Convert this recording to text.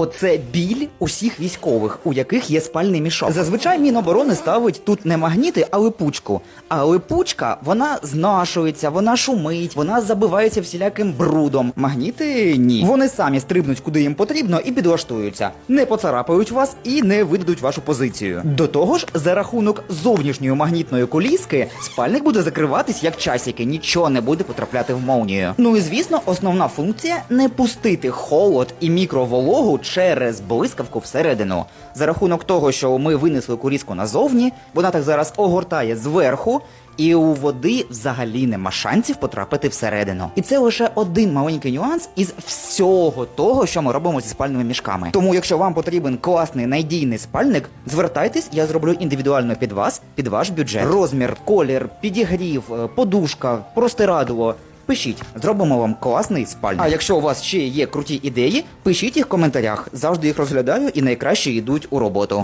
Оце біль усіх військових, у яких є спальний мішок. Зазвичай Міноборони ставить тут не магніти, а липучку. А липучка вона знашується, вона шумить, вона забивається всіляким брудом. Магніти ні. Вони самі стрибнуть куди їм потрібно і підлаштуються, не поцарапають вас і не видадуть вашу позицію. До того ж, за рахунок зовнішньої магнітної коліски спальник буде закриватись як часики, нічого не буде потрапляти в молнію. Ну і звісно, основна функція не пустити холод і мікровологу через блискавку всередину. За рахунок того, що ми винесли куріску назовні, вона так зараз огортає зверху. І у води взагалі нема шансів потрапити всередину. І це лише один маленький нюанс із всього того, що ми робимо зі спальними мішками. Тому, якщо вам потрібен класний надійний спальник, звертайтесь, я зроблю індивідуально під вас, під ваш бюджет. Розмір, колір, підігрів, е, подушка, простирадло. Пишіть, зробимо вам класний спальник. А якщо у вас ще є круті ідеї, пишіть їх в коментарях. Завжди їх розглядаю і найкраще йдуть у роботу.